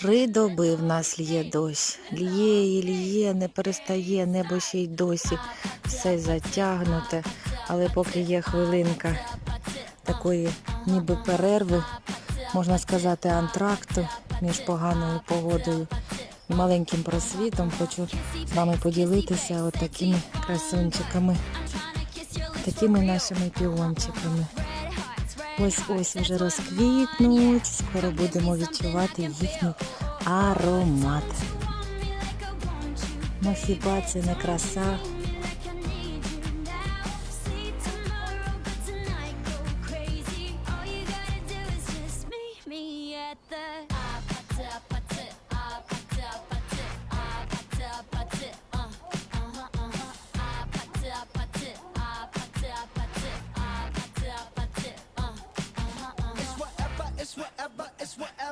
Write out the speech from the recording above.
Три доби в нас лє дощ. Лє і лє, не перестає, небо ще й досі все затягнуте. Але поки є хвилинка такої ніби перерви, можна сказати, антракту між поганою погодою і маленьким просвітом, хочу з вами поділитися от такими красунчиками, такими нашими піончиками. Ось ось вже розквітнуть, скоро будемо відчувати їхній аромат. Ну хіба це не краса? whatever, it's whatever.